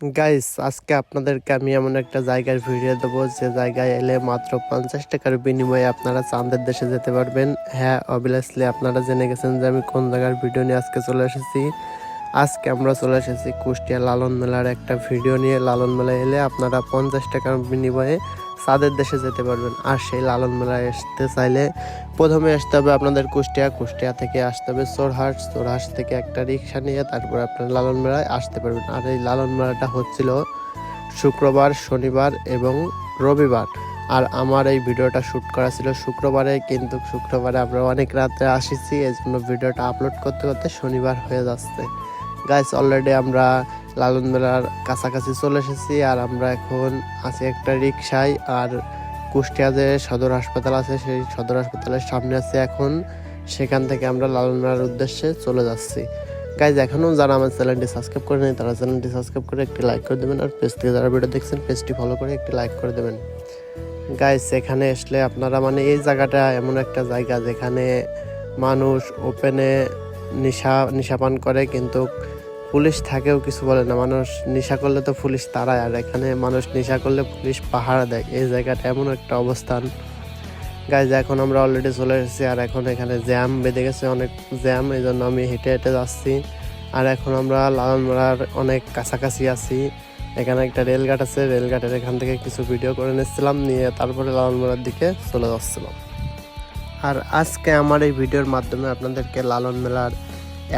Guys আজকে আপনাদেরকে আমি এমন একটা জায়গার ভিডিও দেবো, যে জায়গায় এলে মাত্র পঞ্চাশ টাকার বিনিময়ে আপনারা চাঁদের দেশে যেতে পারবেন। হ্যাঁ অবভিয়াসলি আপনারা জেনে গেছেন যে আমি কোন জায়গার ভিডিও নিয়ে আজকে চলে এসেছি। আজকে আমরা চলে এসেছি কুষ্টিয়া লালন মেলার একটা ভিডিও নিয়ে। লালন মেলায় এলে আপনারা পঞ্চাশ টাকার বিনিময়ে চাঁদের দেশে যেতে পারবেন। আর সেই লালন মেলায় আসতে চাইলে প্রথমে আসতে হবে আপনাদের কুষ্টিয়া। কুষ্টিয়া থেকে আসতে হবে সোরহাট। সোরহাট থেকে একটা রিক্সা নিয়ে তারপর আপনার লালন মেলায় আসতে পারবেন। আর এই লালন মেলাটা হচ্ছিল শুক্রবার, শনিবার এবং রবিবার। আর আমার এই ভিডিওটা শ্যুট করা ছিল শুক্রবারে, কিন্তু শুক্রবারে আমরা অনেক রাতে আসিছি। এই জন্য ভিডিওটা আপলোড করতে করতে শনিবার হয়ে যাচ্ছে। গাইস অলরেডি আমরা লালন মেলার কাছাকাছি চলে এসেছি আর আমরা এখন আছি একটা রিক্সায় আর কুষ্টিয়া যে সদর হাসপাতাল আছে, সেই সদর হাসপাতালের সামনে আছে এখন। সেখান থেকে আমরা লালন মেলার উদ্দেশ্যে চলে যাচ্ছি। গাইজ এখনও যারা আমার চ্যানেলটি সাবস্ক্রাইব করে নেই তারা চ্যানেলটি সাবস্ক্রাইব করে একটি লাইক করে দেবেন আর পেজ থেকে যারা ভিডিও দেখছেন পেজটি ফলো করে একটি লাইক করে দেবেন। গাইজ এখানে আসলে আপনারা মানে এই জায়গাটা এমন একটা জায়গা যেখানে মানুষ ওপেনে নেশা, নেশাপান করে, কিন্তু পুলিশ থাকেও কিছু বলে না। মানুষ নেশা করলে তো পুলিশ তাড়ায় আর এখানে মানুষ নেশা করলে পুলিশ পাহারা দেয়। এই জায়গাটা এমন একটা অবস্থান। গাইজ এখন আমরা অলরেডি চলে এসেছি আর এখন এখানে জ্যাম বেঁধে গেছে, অনেক জ্যাম। এই জন্য আমি হেঁটে হেঁটে যাচ্ছি। আর এখন আমরা লালনমালার অনেক কাছাকাছি আছি। এখানে একটা রেলঘাট আছে। রেলঘাটের এখান থেকে কিছু ভিডিও করে নিচ্ছিলাম। নিয়ে তারপরে লালনমালার দিকে চলে যাচ্ছিলাম। আর আজকে আমার এই ভিডিওর মাধ্যমে আপনাদেরকে লালন মেলার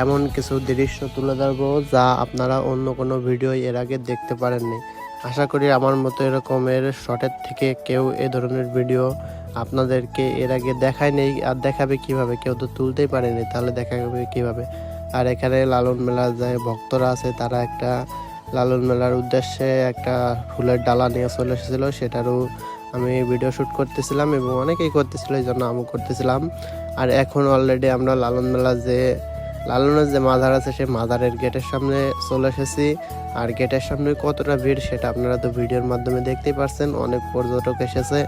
এমন কিছু দৃশ্য তুলে ধরবো যা আপনারা অন্য কোনো ভিডিও এর আগে দেখতে পারেননি। আশা করি আমার মতো এরকমের শর্টের থেকে কেউ এ ধরনের ভিডিও আপনাদেরকে এর আগে দেখায় নেই, আর দেখাবে কীভাবে? কেউ তো তুলতেই পারেনি, তাহলে দেখাবে কীভাবে? আর এখানে লালন মেলার যে ভক্তরা আছে, তারা একটা লালন মেলার উদ্দেশ্যে একটা ফুলের ডালা নিয়ে চলে এসেছিল, সেটারও আমি ভিডিও শ্যুট করতেছিলাম এবং অনেকেই করতেছিল, এই জন্য আমি করতেছিলাম। আর এখন অলরেডি আমরা লালন মেলা যে লালনের যে মাজার আছে, সেই মাজারের গেটের সামনে চলে এসেছি। আর গেটের সামনে কতটা ভিড় সেটা আপনারা তো ভিডিওর মাধ্যমে দেখতেই পারছেন, অনেক পর্যটক এসেছে।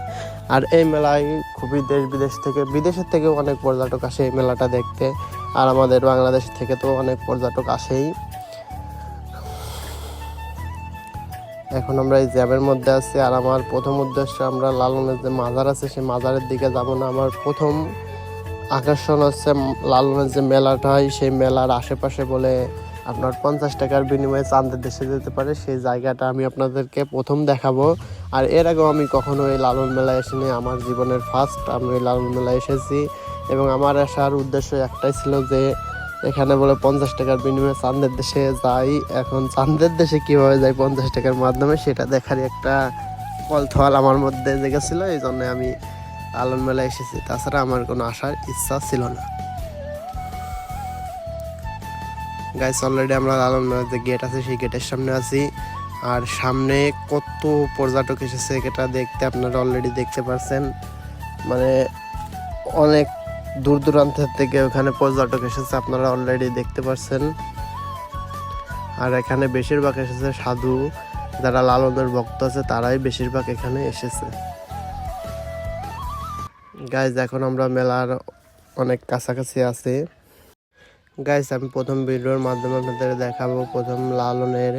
আর এই মেলায় খুবই দেশ বিদেশ থেকে, বিদেশের থেকেও অনেক পর্যটক আসে এই মেলাটা দেখতে। আর আমাদের বাংলাদেশ থেকে তো অনেক পর্যটক আসেই। এখন আমরা এই জ্যামের মধ্যে আছি, আর আমার প্রথম উদ্দেশ্য আমরা লালনের যে মাজার আছে, সেই মাজারের দিকে যাব না। আমার প্রথম আকর্ষণ হচ্ছে লালনের যে মেলাটা হয়, সেই মেলার আশেপাশে বলে আপনার পঞ্চাশ টাকার বিনিময়ে চাঁদের দেশে যেতে পারে। সেই জায়গাটা আমি আপনাদেরকে প্রথম দেখাবো। আর এর আগেও আমি কখনো এই লালন মেলায় এসেনি আমার জীবনের ফার্স্ট আমি এই লালন মেলায় এসেছি। এবং আমার আসার উদ্দেশ্য একটাই ছিল যে এখানে বলে পঞ্চাশ টাকার বিনিময়ে চাঁদের দেশে যাই। এখন চাঁদের দেশে কীভাবে যাই পঞ্চাশ টাকার মাধ্যমে, সেটা দেখারই একটা কলথল আমার মধ্যে জেগেছিলো। এই জন্য আমি লালন মেলায় এসেছি। তাছাড়া আমার কোনো আসার ইচ্ছা ছিল না। গাইস অলরেডি আমরা লালন মেলার যে গেট আছে, সেই গেটের সামনে আছি। আর সামনে কত পর্যটক এসেছে এটা দেখতে আপনারা অলরেডি দেখতে পাচ্ছেন মানে অনেক দূর দূরান্তের থেকে ওখানে পর্যটক এসেছে, আপনারা অলরেডি দেখতে পাচ্ছেন আর এখানে বেশিরভাগ এসেছে সাধু, যারা লালনের ভক্ত আছে, তারাই বেশিরভাগ এখানে এসেছে। গাইজ এখন আমরা মেলার অনেক কাছাকাছি আছি। গাইজ আমি প্রথম ভিডিওর মাধ্যমে আপনাদের দেখাবো প্রথম লালনের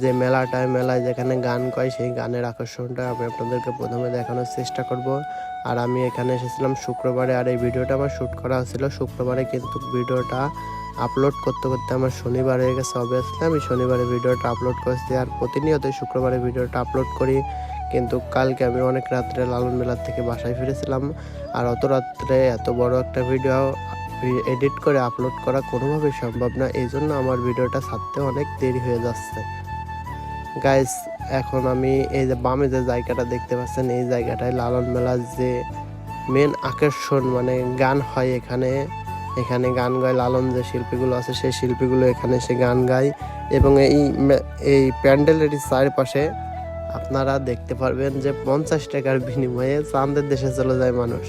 যে মেলাটায় মেলায় যেখানে গান কয়, সেই গানের আকর্ষণটা আমি আপনাদেরকে প্রথমে দেখানোর চেষ্টা করব। আর আমি এখানে এসেছিলাম শুক্রবারে, আর এই ভিডিওটা আমার শ্যুট করা হয়েছিল। শুক্রবারে কিন্তু ভিডিওটা আপলোড করতে করতে আমার শনিবার হয়ে গেছে অবভিয়াসলি আমি শনিবারে ভিডিওটা আপলোড করেছি। আর প্রতিনিয়তই শুক্রবারে ভিডিওটা আপলোড করি। কিন্তু কালকে আমি অনেক রাত্রে লালন মেলার থেকে বাসায় ফিরেছিলাম। আর অত রাত্রে এত বড় একটা ভিডিও এডিট করে আপলোড করা কোনোভাবেই সম্ভব না। এই জন্য আমার ভিডিওটা ছাড়তে অনেক দেরি হয়ে যাচ্ছে। গাইস এখন আমি এই যে বামে যে জায়গাটা দেখতে পাচ্ছেন, এই জায়গাটায় লালন মেলার যে মেন আকর্ষণ মানে গান হয় এখানে। এখানে গান গায় লালন যে শিল্পীগুলো আছে, সেই শিল্পীগুলো এখানে সে গান গায়। এবং এই এই প্যান্ডেলের চারপাশে আপনারা দেখতে পারবেন যে পঞ্চাশ টাকার বিনিময়ে চাঁদের দেশে চলে যায় মানুষ।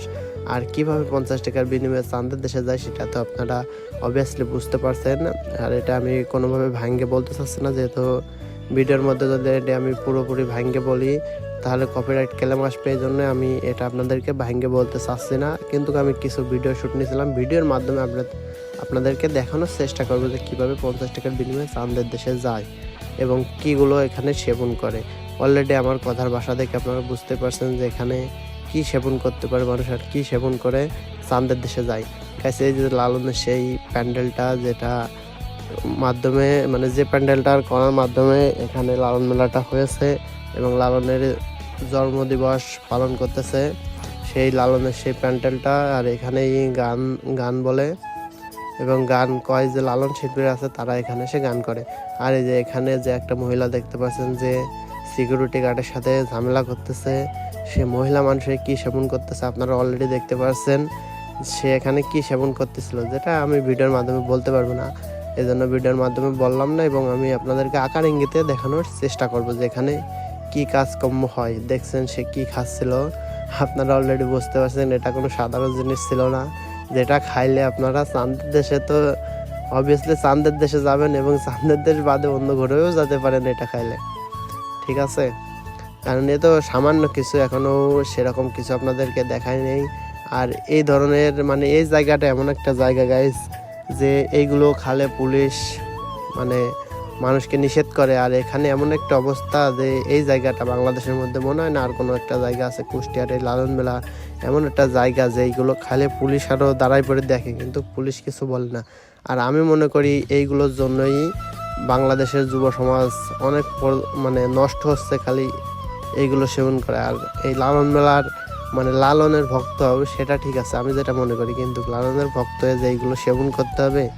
আর কীভাবে পঞ্চাশ টাকার বিনিময়ে চাঁদের দেশে যায় সেটা তো আপনারা অবভিয়াসলি বুঝতে পারছেন। আর এটা আমি কোনোভাবে ভাঙ্গে বলতে চাচ্ছি না, যেহেতু ভিডিওর মধ্যে যদি এটা আমি পুরোপুরি ভাঙ্গে বলি, তাহলে কপিরাইট ক্লেম আসবে এই জন্য আমি এটা আপনাদেরকে ভাঙ্গে বলতে চাচ্ছি না। কিন্তু আমি কিছু ভিডিও শ্যুট নিয়েছিলাম ভিডিওর মাধ্যমে আপনার আপনাদেরকে দেখানোর চেষ্টা করব যে কীভাবে পঞ্চাশ টাকার বিনিময়ে চাঁদের দেশে যায় এবং কীগুলো এখানে সেবন করে। অলরেডি আমার কথার ভাষা দেখে আপনারা বুঝতে পারছেন যে এখানে কি সেবন করতে পারে মানুষ আর কি সেবন করে চান্দের দেশে যায়। কাছে এই যে লালনের সেই প্যান্ডেলটা যেটা মাধ্যমে মানে যে প্যান্ডেলটার করার মাধ্যমে এখানে লালন মেলাটা হয়েছে এবং লালনের জন্মদিবস পালন করতেছে, সেই লালনের সেই প্যান্ডেলটা আর এখানেই গান গান বলে এবং গান কয় যে লালন শিল্পীরা আছে তারা এখানে এসে গান করে। আর এই যে এখানে যে একটা মহিলা দেখতে পাচ্ছেন যে সিকিউরিটি গার্ডের সাথে ঝামেলা করতেছে। সে মহিলা মানুষের কি সেবন করতেছে আপনারা অলরেডি দেখতে পাচ্ছেন সে এখানে কি সেবন করতেছিল, যেটা আমি ভিডিওর মাধ্যমে বলতে পারব না। এই জন্য ভিডিওর মাধ্যমে বললাম না এবং আমি আপনাদেরকে আকার ইঙ্গিতে দেখানোর চেষ্টা করব যে এখানে কি কাজকর্ম হয়। দেখছেন সে কি খাচ্ছিল। আপনারা অলরেডি বুঝতে পারছেন, এটা কোনো সাধারণ জিনিস ছিল না। যেটা খাইলে আপনারা চান্দের দেশে তো অবভিয়াসলি চান্দের দেশে যাবেন এবং চান্দের দেশ বাদে অন্য ঘরেও যেতে পারেন এটা খাইলে। ঠিক আছে? কারণ এ তো সামান্য কিছু এখনও সেরকম কিছু আপনাদেরকে দেখায় নেই। আর এই ধরনের মানে এই জায়গাটা এমন একটা জায়গা গাইস যে এইগুলো খালে পুলিশ মানে মানুষকে নিষেধ করে। আর এখানে এমন একটা অবস্থা যে এই জায়গাটা বাংলাদেশের মধ্যে মনে হয় না আর কোনো একটা জায়গা আছে, কুষ্টিয়ার এই লালন মেলা। এমন একটা জায়গা যে এইগুলো খালে পুলিশ আরও দাঁড়াই পড়ে দেখে, কিন্তু পুলিশ কিছু বলে না। আর আমি মনে করি এইগুলোর জন্যই বাংলাদেশের যুব সমাজ অনেক মানে নষ্ট হচ্ছে খালি এইগুলো সেবন করে। আর এই লালন মেলার মানে লালনের ভক্ত হবে, সেটা ঠিক আছে, আমি যেটা মনে করি। কিন্তু লালনের ভক্ত হয়ে যে এইগুলো সেবন করতে হবে,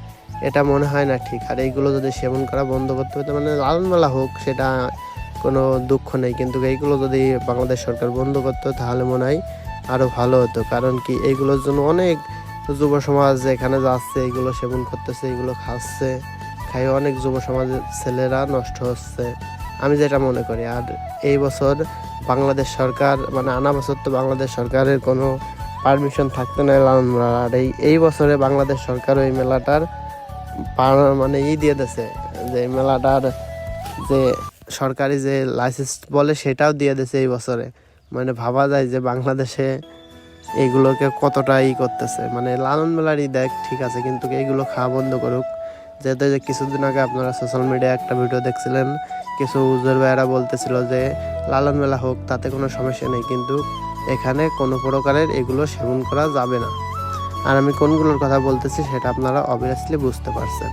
এটা মনে হয় না ঠিক। আর এইগুলো যদি সেবন করা বন্ধ করতে হতো মানে লালন মেলা হোক, সেটা কোনো দুঃখ নেই। কিন্তু এইগুলো যদি বাংলাদেশ সরকার বন্ধ করতো, তাহলে মনে হয় আরও ভালো হতো। কারণ কি, এইগুলোর জন্য অনেক যুব সমাজ এখানে যাচ্ছে, এইগুলো সেবন করতেছে, এইগুলো খাচ্ছে। খাই, অনেক যুব সমাজের ছেলেরা নষ্ট হচ্ছে। আমি যেটা মনে করি, আর এই বছর বাংলাদেশ সরকার মানে আনা বছর তো বাংলাদেশ সরকারের কোনো পারমিশন থাকতো না লালন মেলার আর এই এই বছরে বাংলাদেশ সরকার ওই মেলাটার মানে ই দিয়ে দিয়েছে, যে মেলাটার যে সরকারি যে লাইসেন্স বলে সেটাও দিয়ে দিয়েছে এই বছরে। মানে ভাবা যায় যে বাংলাদেশে এইগুলোকে কতটা ই করতেছে। মানে লালন মেলারই দেখ, ঠিক আছে, কিন্তু এইগুলো খাওয়া বন্ধ করুক। যেহেতু যে কিছুদিন আগে আপনারা সোশ্যাল মিডিয়ায় একটা ভিডিও দেখছিলেন, কিছু উজোর ভাইয়েরা বলতেছিল যে লালন মেলা হোক, তাতে কোনো সমস্যা নেই, কিন্তু এখানে কোনো প্রকারের এগুলো সেবন করা যাবে না। আর আমি কোনগুলোর কথা বলতেছি সেটা আপনারা অবভিয়াসলি বুঝতে পারছেন।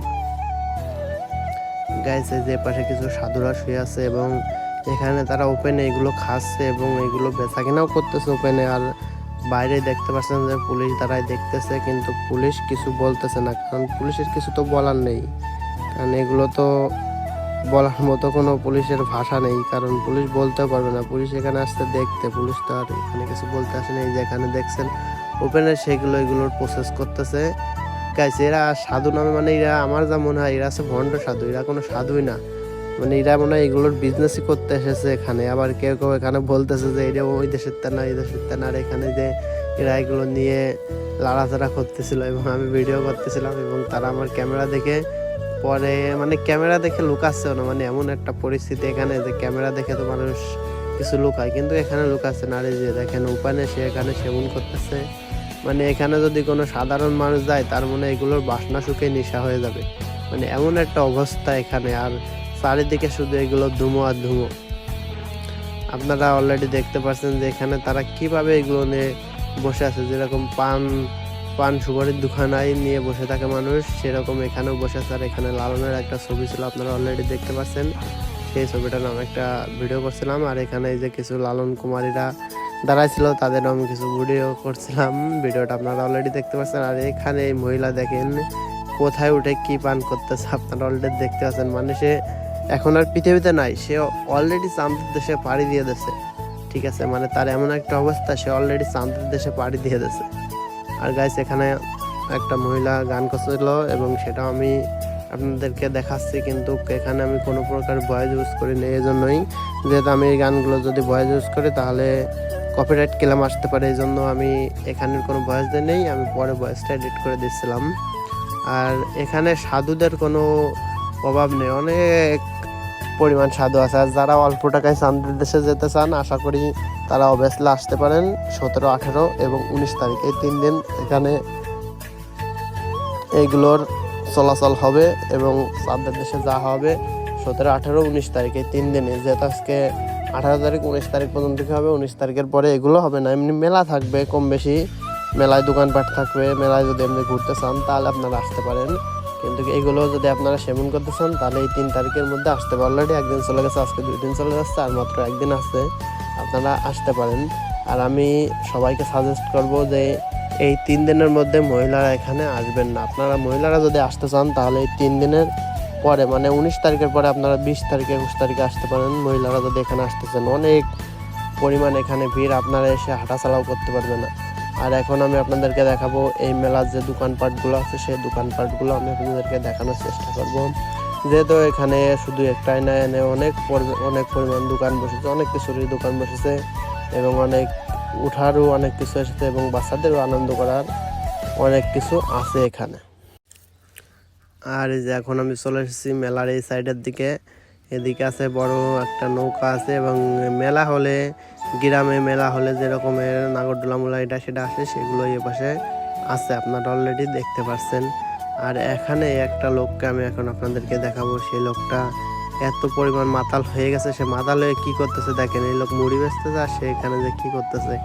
গাইছে যে পাশে কিছু সাধুরা শুয়ে আছে এবং এখানে তারা ওপেনে এগুলো খাচ্ছে এবং এগুলো বেচা কেনাও করতেছে ওপেনে আর বাইরে দেখতে পাচ্ছেন যে পুলিশ দ্বারাই দেখতেছে, কিন্তু পুলিশ কিছু বলতেছে না, কারণ পুলিশের কিছু তো বলার নেই। কারণ এগুলো তো বলার মতো কোনো পুলিশের ভাষা নেই, কারণ পুলিশ বলতেও পারবে না। পুলিশ এখানে আসতে দেখতে, পুলিশ তো আর এখানে কিছু বলতে আসে না, এই যে এখানে দেখছেন, ওপেনে সেগুলো, এগুলোর প্রসেস করতেছে। গাইছে এরা সাধু নামে মানে এরা, আমার যা মনে হয়, এরা আছে ভণ্ড সাধু, এরা কোনো সাধুই না। মানে এরা মনে হয় এগুলোর বিজনেসই করতে এসেছে এখানে। আবার কেউ কেউ এখানে বলতেছে যে এটা ওই দেশের তা না, এই দেশের তা না। আর এখানে যে এরা এগুলো নিয়ে লাড়াচাড়া করতেছিল এবং আমি ভিডিও করতেছিলাম এবং তারা আমার ক্যামেরা দেখে পরে মানে ক্যামেরা দেখে লুকাচ্ছেও না। মানে এমন একটা পরিস্থিতি এখানে যে ক্যামেরা দেখে তো মানুষ কিছু লুকায়। কিন্তু এখানে লুকাচ্ছে না। যে দেখেন উপানে সে এখানে সেবন করতেছে। মানে এখানে যদি কোনো সাধারণ মানুষ যায়, তার মনে এগুলোর বাসনা শুকে নেশা হয়ে যাবে। মানে এমন একটা অবস্থা এখানে। আর চারিদিকে শুধু এগুলো ধুমো আর ধুমো। আপনারা অলরেডি দেখতে পাচ্ছেন যে এখানে তারা কীভাবে এগুলো নিয়ে বসে আছে। যেরকম পান পান সুপারির দোকানায় নিয়ে বসে থাকে মানুষ, সেরকম এখানেও বসে আছে। আর এখানে লালনের একটা ছবি ছিল, আপনারা অলরেডি দেখতে পাচ্ছেন সেই ছবিটার নাম একটা ভিডিও করছিলাম। আর এখানে যে কিছু লালন কুমারীরা দাঁড়ায় ছিল, তাদেরও আমি কিছু ভিডিও করছিলাম। ভিডিওটা আপনারা অলরেডি দেখতে পাচ্ছেন আর এখানে এই মহিলা দেখেন, কোথায় উঠে কি পান করতেছে, আপনারা অলরেডি দেখতে পাচ্ছেন। মানে সে এখন আর পৃথিবীতে নাই, সে অলরেডি চাঁদের দেশে পাড়ি দিয়ে দিয়েছে। ঠিক আছে মানে তার এমন একটা অবস্থা, সে অলরেডি চাঁদের দেশে পাড়ি দিয়ে দিয়েছে। আর গাইস এখানে একটা মহিলা গান করছিল এবং সেটা আমি আপনাদেরকে দেখাচ্ছি, কিন্তু এখানে আমি কোনো প্রকার ভয়েস ইউজ করি না এই জন্যই যেহেতু আমি এই গানগুলো যদি ভয়েস ইউজ করি, তাহলে কপিরাইট ক্লেম আসতে পারে এই জন্য আমি এখানের কোনো ভয়েস দিয়ে নেই, আমি পরে ভয়েসটা এডিট করে দিচ্ছিলাম আর এখানে সাধুদের কোনো অভাব নেই, অনেক পরিমাণ সাধু আছে। আর যারা অল্প টাকায় চান্দের দেশে যেতে চান, আশা করি তারা অবভিয়াসলি আসতে পারেন সতেরো, আঠেরো এবং উনিশ তারিখ। এই তিন দিন এখানে এইগুলোর চলাচল হবে এবং চাঁদের দেশে যা হবে সতেরো, আঠারো, উনিশ তারিখে। তিন দিনে যেহেতু আজকে আঠারো তারিখ, উনিশ তারিখ পর্যন্ত হবে, উনিশ তারিখের পরে এগুলো হবে না। এমনি মেলা থাকবে, কম বেশি। মেলায় দোকানপাট থাকবে, মেলায় যদি এমনি ঘুরতে চান, তাহলে আপনারা আসতে পারেন। কিন্তু এগুলো যদি আপনারা সেবন করতে চান, তাহলে এই তিন তারিখের মধ্যে আসতে পারে অলরেডি একদিন চলে গেছে, আজকে দুই দিন চলে যাচ্ছে আর মাত্র একদিন আছে, আপনারা আসতে পারেন। আর আমি সবাইকে সাজেস্ট করব যে এই তিন দিনের মধ্যে মহিলারা এখানে আসবেন না। আপনারা মহিলারা যদি আসতে চান, তাহলে এই তিন দিনের পরে মানে উনিশ তারিখের পরে আপনারা বিশ তারিখে, একুশ তারিখে আসতে পারেন। মহিলারা যদি এখানে আসতেছেন অনেক পরিমাণ এখানে ভিড়, আপনারা এসে হাঁটাচালাও করতে পারবে না। আর এখন আমি আপনাদেরকে দেখাবো এই মেলার যে দোকানপাটগুলো আছে, সেই দোকানপাটগুলো আমি আপনাদেরকে দেখানোর চেষ্টা করব। যেহেতু এখানে শুধু একটাই না এনে অনেক অনেক পরিমাণ দোকান বসেছে, অনেক কিছুরই দোকান বসেছে এবং অনেক উঠারও অনেক কিছু এসেছে এবং বাচ্চাদেরও আনন্দ করার অনেক কিছু আছে এখানে। আর এই যে এখন আমি চলে এসেছি মেলার এই সাইডের দিকে। এদিকে আছে বড় একটা নৌকা আছে এবং মেলা হলে, গ্রামে মেলা হলে যেরকমের নাগরদোলা মোলা এটা সেটা আসে সেগুলো এ পাশে আছে। আপনারা অলরেডি দেখতে পাচ্ছেন আর এখানে একটা লোককে আমি এখন আপনাদেরকে দেখাবো। সেই লোকটা এত পরিমাণ মাতাল হয়ে গেছে। সে মাতাল হয়ে কি করতেছে দেখেন, এই লোক মুড়ি বেচতেছে আর সে এখানে যে কি করতেছে?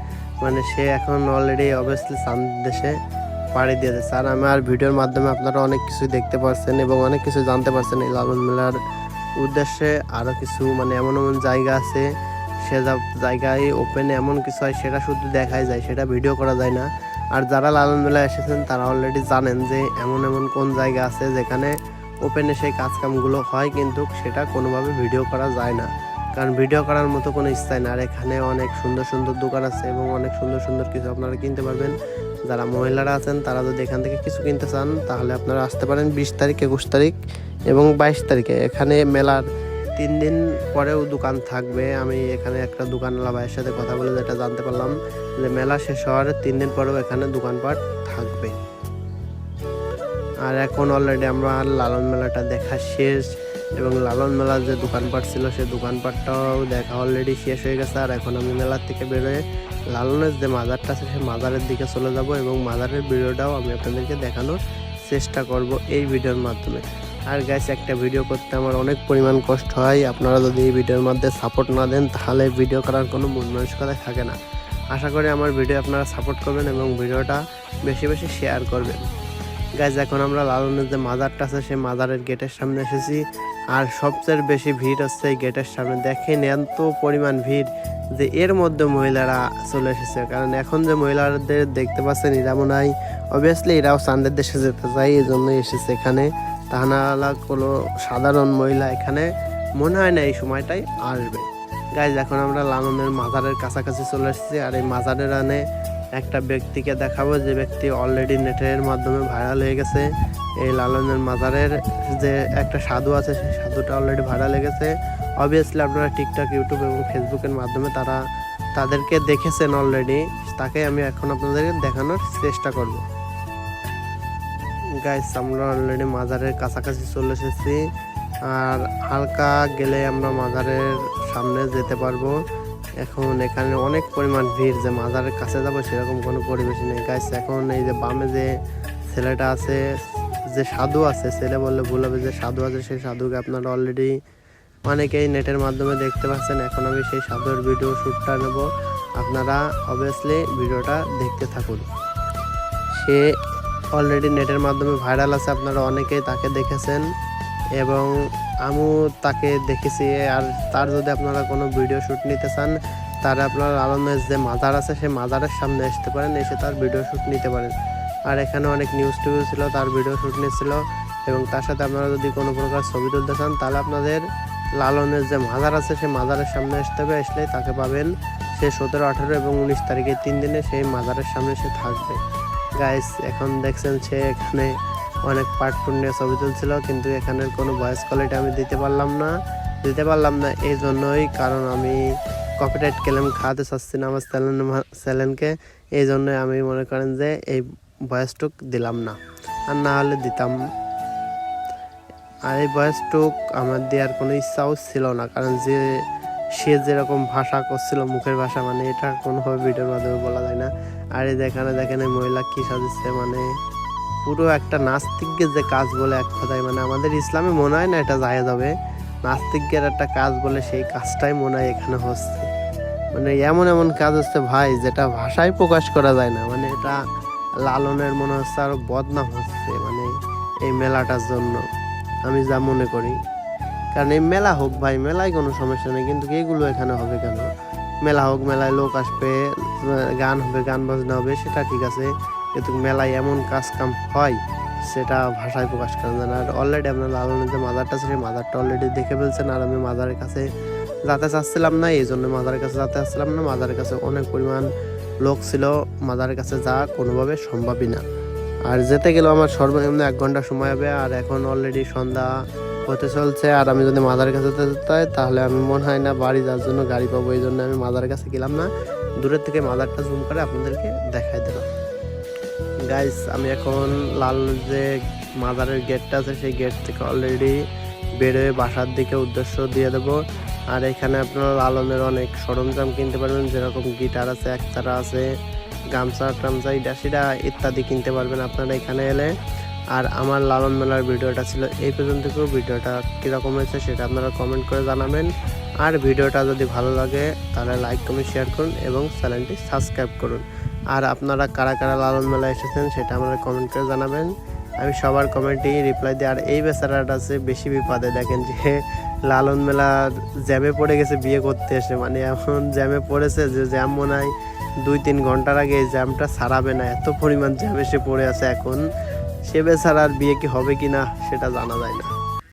মানে সে এখন অলরেডি অবভিয়াসলি চাঁদ দেশে পাড়ি দিয়ে দিচ্ছে আর আমার ভিডিওর মাধ্যমে আপনারা অনেক কিছু দেখতে পাচ্ছেন এবং অনেক কিছু জানতে পারছেন এই লালন মেলার উদ্দেশ্যে আরও কিছু মানে এমন এমন জায়গা আছে, সে জায়গায় ওপেনে এমন কিছু হয়, সেটা শুধু দেখাই যায়, সেটা ভিডিও করা যায় না। আর যারা লালন মেলায় এসেছেন, তারা অলরেডি জানেন যে এমন এমন কোন জায়গা আছে যেখানে ওপেনে সেই কাজকামগুলো হয়, কিন্তু সেটা কোনোভাবে ভিডিও করা যায় না। কারণ ভিডিও করার মতো কোনো ইচ্ছাই না আর এখানে অনেক সুন্দর সুন্দর দোকান আছে এবং অনেক সুন্দর সুন্দর কিছু আপনারা কিনতে পারবেন। যারা মহিলারা আছেন, তারা যদি এখান থেকে কিছু কিনতে চান, তাহলে আপনারা আসতে পারেন বিশ তারিখ, একুশ তারিখ। এবং বাইশ তারিখে। এখানে মেলার তিন দিন পরেও দোকান থাকবে। আমি এখানে একটা দোকানওয়ালা ভাইয়ের সাথে কথা বলে যেটা জানতে পারলাম যে মেলা শেষ হওয়ার তিন দিন পরেও এখানে দোকানপাট থাকবে। আর এখন অলরেডি আমরা লালন মেলাটা দেখা শেষ এবং লালন মেলার যে দোকানপাট ছিল, সেই দোকানপাটটাও দেখা অলরেডি শেষ হয়ে গেছে। আর এখন আমি মেলার থেকে বেরোয় লালনের যে মাজারটা আছে, সেই মাজারের দিকে চলে যাব এবং মাজারের ভিডিওটাও আমি আপনাদেরকে দেখানোর চেষ্টা করব এই ভিডিওর মাধ্যমে। আর গাইস একটা ভিডিও করতে আমার অনেক পরিমাণ কষ্ট হয়। আপনারা যদি এই ভিডিওর মধ্যে সাপোর্ট না দেন, তাহলে ভিডিও করার কোনো মন মানসিকতা থাকে না। আশা করি আমার ভিডিও আপনারা সাপোর্ট করবেন এবং ভিডিওটা বেশি বেশি শেয়ার করবেন। গাইজ এখন আমরা লালনের যে মাজারটা আছে, সেই মাজারের গেটের সামনে এসেছি। আর সবচেয়ে বেশি ভিড় হচ্ছে এই গেটের সামনে। দেখেন এত পরিমাণ ভিড় যে এর মধ্যে মহিলারা চলে এসেছে। কারণ এখন যে মহিলাদের দেখতে পাচ্ছেন এরা মনে অবভিয়াসলি এরাও চান্দের দেশে যেতে চায়, এই জন্যই এসেছে এখানে। তা কোনো সাধারণ মহিলা এখানে, মনে হয় না এই সময়টাই আসবে। গাইজ এখন আমরা লালনের মাজারের কাছাকাছি চলে এসেছি, আর এই মাজারের আনে একটা ব্যক্তিকে দেখাবো, যে ব্যক্তি অলরেডি নেটের মাধ্যমে ভাইরাল হয়ে গেছে। এই লালনের মাজারের যে একটা সাধু আছে, সেই সাধুটা অলরেডি ভাইরাল হয়ে গেছে। অবভিয়াসলি আপনারা টিকটক ইউটিউব এবং ফেসবুকের মাধ্যমে তারা তাদেরকে দেখেছেন অলরেডি তাকে আমি এখন আপনাদেরকে দেখানোর চেষ্টা করব। গাইস আমরা অলরেডি মাজারের কাছাকাছি চলে এসেছি। আর হালকা গেলে আমরা মাজারের সামনে যেতে পারব। এখন এখানে অনেক পরিমাণ ভিড়, যে মাজারের কাছে যাব সেরকম কোনো পরিবেশ নেই। গাইস এখন এই যে বামে যে ছেলেটা আছে, যে সাধু আছে, ছেলে বললে ভুল হবে, যে সাধু আছে, সেই সাধুকে আপনারা অলরেডি অনেকেই নেটের মাধ্যমে দেখতে পাচ্ছেন। এখন আমি সেই সাধুর ভিডিও শ্যুটটা নেব। আপনারা অবভিয়াসলি ভিডিওটা দেখতে থাকুন। সে অলরেডি নেটের মাধ্যমে ভাইরাল আছে, আপনারা অনেকেই তাকে দেখেছেন। এবং আমিও তাকে দেখেছি, আর তার যদি আপনারা কোনো ভিডিও শ্যুট নিতে চান, তার আপনার আলমের যে মাজার আছে, সেই মাজারের সামনে আসতে পারেন, এসে তার ভিডিও শ্যুট নিতে পারেন। আর এখানে অনেক নিউজ টিউজ ছিল, তার ভিডিও শ্যুট নিচ্ছিল এবং তার সাথে আপনারা যদি কোনো প্রকার ছবি তুলতে চান, তাহলে আপনাদের লালনের যে মাজার আছে, সেই মাজারের সামনে আসতে হবে আসলে তাকে পাবেন। সে সতেরো, আঠেরো এবং উনিশ তারিখে তিন দিনে সেই মাজারের সামনে সে থাকবে। গাইস এখন দেখছেন সে এখানে অনেক পার্ট নিয়ে ছবি তুলছিল, কিন্তু এখানের কোনো ভয়েস কোয়ালিটি আমি দিতে পারলাম না। দিতে পারলাম না এই জন্যই, কারণ আমি কপিরাইট ক্লেম খাওয়াতে চাচ্ছি না আমার চ্যানেল চ্যানেলকে এই জন্যই আমি মনে করেন যে এই ভয়েসটুক দিলাম না। আর না হলে দিতাম। আর এই ভয়েসটুক আমার দেওয়ার কোনো ইচ্ছাও ছিল না, কারণ যে সে যেরকম ভাষা করছিল, মুখের ভাষা মানে এটা কোনোভাবে ভিডিওর মাধ্যমে বলা যায় না। আর এই দেখানে দেখেন মহিলা কি সাজিচ্ছে মানে পুরো একটা নাস্তিকের যে কাজ বলে এক কথায় মানে আমাদের ইসলামে মনে হয় না এটা যায় যাবে নাস্তিকের একটা কাজ বলে সেই কাজটাই মনে হয় এখানে হচ্ছে। মানে এমন এমন কাজ হচ্ছে ভাই, যেটা ভাষায় প্রকাশ করা যায় না। মানে এটা লালনের মনে হচ্ছে আরও বদনাম হচ্ছে মানে এই মেলাটার জন্য। আমি যা মনে করি। কারণ এই মেলা হোক ভাই, মেলায় কোনো সমস্যা নেই, কিন্তু এগুলো এখানে হবে কেন? মেলা হোক, মেলায় লোক আসবে, গান হবে, গান বাজনা হবে, সেটা ঠিক আছে, কিন্তু মেলায় এমন কাজ কাম হয়, সেটা ভাষায় প্রকাশ করা যায় না। আর অলরেডি আপনার লালনের যে মাজারটা আছে, সেই মাজারটা অলরেডি দেখে ফেলছেন, আর আমি মাজারের কাছে যাতে চাচ্ছিলাম না, এই জন্য মাজারের কাছে যাতে আসছিলাম না মাজারের কাছে অনেক পরিমাণ লোক ছিল মাজারের কাছে যাওয়া কোনোভাবে সম্ভবই না। আর যেতে গেলেও আমার সর্বনিম্ন এক ঘণ্টা সময় হবে, আর এখন অলরেডি সন্ধ্যা হতে চলছে, আর আমি যদি মাদার কাছে হয় তাহলে আমি মনে হয় না বাড়ি যাওয়ার জন্য গাড়ি পাবো, এই জন্য আমি মাদার কাছে গেলাম না। দূরের থেকে মাদারটা জুম করে আপনাদেরকে দেখাই দিলাম। গাইস আমি এখন লাল যে মাদারের গেটটা আছে, সেই গেট থেকে অলরেডি বেরোয় বাসার দিকে উদ্দেশ্য দিয়ে দেবো। আর এখানে আপনারা লালনের অনেক সরঞ্জাম কিনতে পারবেন, যেরকম গিটার আছে, একতারা আছে গামছা টামছা ইডাসিডা ইত্যাদি কিনতে পারবেন আপনারা এখানে এলে। আর আমার লালন মেলার ভিডিওটা ছিল এই পর্যন্ত ভিডিওটা কীরকম হয়েছে সেটা আপনারা কমেন্ট করে জানাবেন। আর ভিডিওটা যদি ভালো লাগে, তাহলে লাইক কমেন্ট শেয়ার করুন এবং চ্যানেলটি সাবস্ক্রাইব করুন। আর আপনারা কারা কারা লালন মেলায় এসেছেন সেটা আপনারা কমেন্ট করে জানাবেন। আমি সবার কমেন্টেই রিপ্লাই দিই। আর এই বেচারাটা আছে বেশি বিপদে। দেখেন যে লালন মেলার জ্যামে পড়ে গেছে বিয়ে করতে এসে। মানে এখন জ্যামে পড়েছে যে জ্যাম মনে হয় দুই তিন ঘণ্টার আগে এই জ্যামটা সারাবে না। এত পরিমাণ জ্যাম এসে পড়ে আছে এখন। সে বেচারার বিয়ে কি হবে কি না সেটা জানা যায় না।